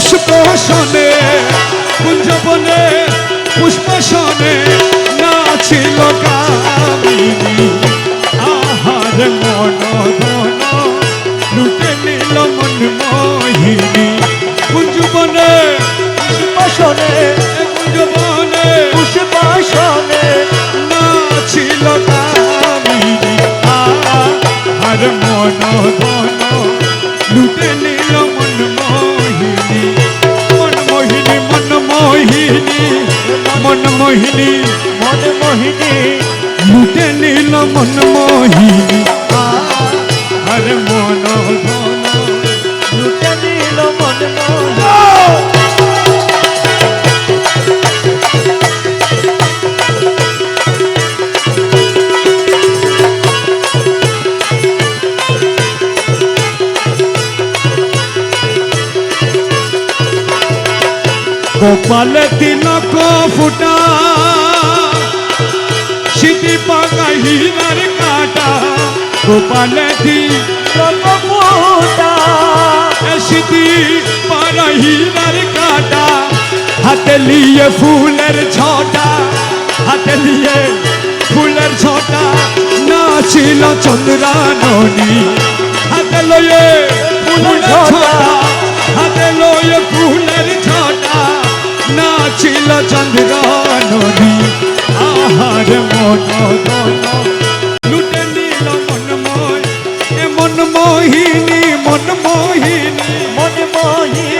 পুষ্প শোনে কুঞ্জবনে পুষ্প শোনে নাছিল কামিনী আহার মনোদন লুটে নিল মন মোহিনী। কুঞ্জবনে পুষ্প শোনে কুঞ্জবনে পুষ্প শোনে নাছিল কামিনী আহার মনোদন লুটে মন মোহিনী মন মোহিনী লুটে নিল মন মোহিনী। আর মন গোপাল তিলক ফুটা। সিদ্ধি পাকা হীরার কাটা। গোপাল তিলক ফুটা। সিদ্ধি পাকা হীরার কাটা। হাতে লিয়ে ফুলের ছটা। হাতে লিয়ে ফুলের ছটা। নাচিল চন্দ্রাননী। হাতে লয়ে ফুলের ছটা। নাচিল চন্দ্রাননী আহার মন। লুটে নিল মন মোয়, এ মন মোহিনী মন মোহিনী। মন মোহিনী।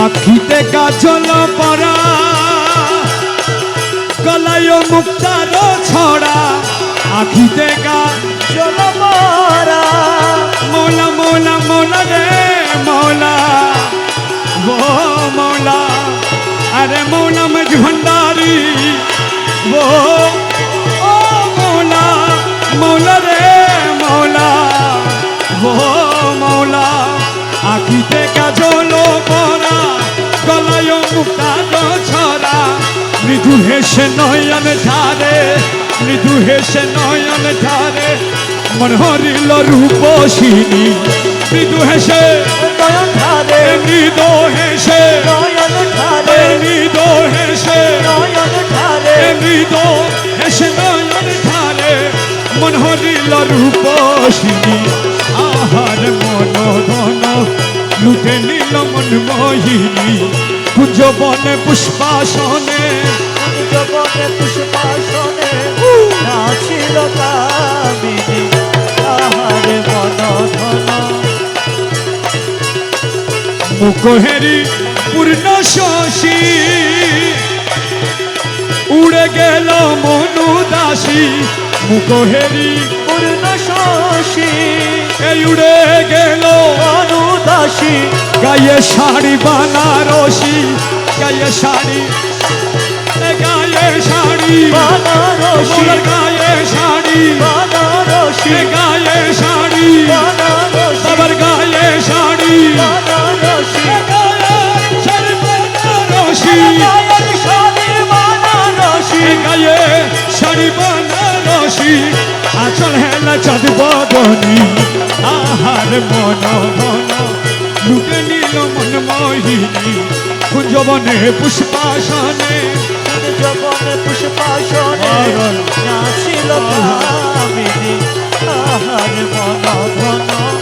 আখিতে গাছল পরা গলায় মুক্তার ছড়া আখিতে গা মৃদু হেসে নয়ন ধারে, মৃদু হেসে নয়ন ধারে, মন হরিল রূপসিনী মৃদু হেসে নয়ন ধারে, মৃদু হেসে নয়ন ধারে, মৃদু হেসে নয়ন ধারে, মৃদু হেসে নয়ন ধারে, মন হরিল রূপসিনী আহার মন ধন লুটে নিল মন মোহিনী। কুঞ্জ পুষ্পাসনে পুষ্পাসনে নাছিল কামিনী আহারে মন ধন মুখহেরি পূর্ণ শশী উড়ে গেল মনু দাসী মুখহেরি পূর্ণ শশী এই উড়ে গেল অনুদাসী গায়ে শাড়ি বানারসি গায়ে শাড়ি গায়ে শাড়ি বানারসী গায়ে শাড়ি বানারসী গায়ে শাড়ি বানারসী বাবার গায়ে শাড়ি বানারসী গায়ে শাড়ি বানারসি আচল হেলা চাঁদ বদনি আহার মন মন লুটে নিল মন মোহিনী কুঞ্জবনে পুষ্পাসনে জগনে পুষ্পাসনে নাছিল কামিনী আহারে মন ধন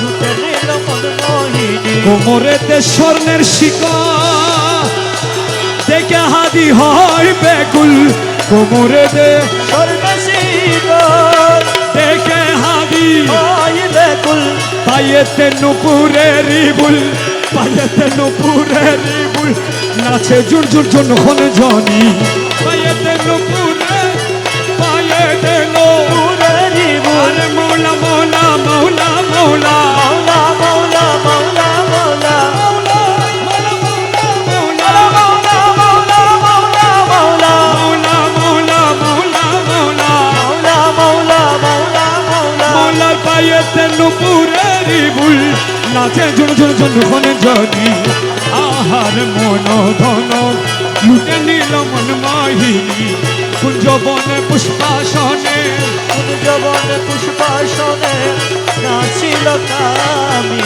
লুটে নিল মন মোহিনী। কোমরেতে স্বর্ণের শিকা দেখে হাদি হয় বেকুল। কোমরেতে সর্বশীতল দেখে হাদি হয় বেকুল। পাইয়েতে নুপুরের বুল পায়েতে নুপুরের বুল নাচে জুর জুর জন হন জনি পায়েতে নুপুরের পায়ে দেলো পুরারি বুল মৌলা মৌলা মৌলা মৌলা মাওলা নুপুরের বুল নাচে জুর জুর জন হন জনি আহার মন ধন লুটে নিল মন মাহিনী কুঞ্জবনে পুষ্পাসনে, কুঞ্জবন পুষ্পাসনে নাচিল কামিনী।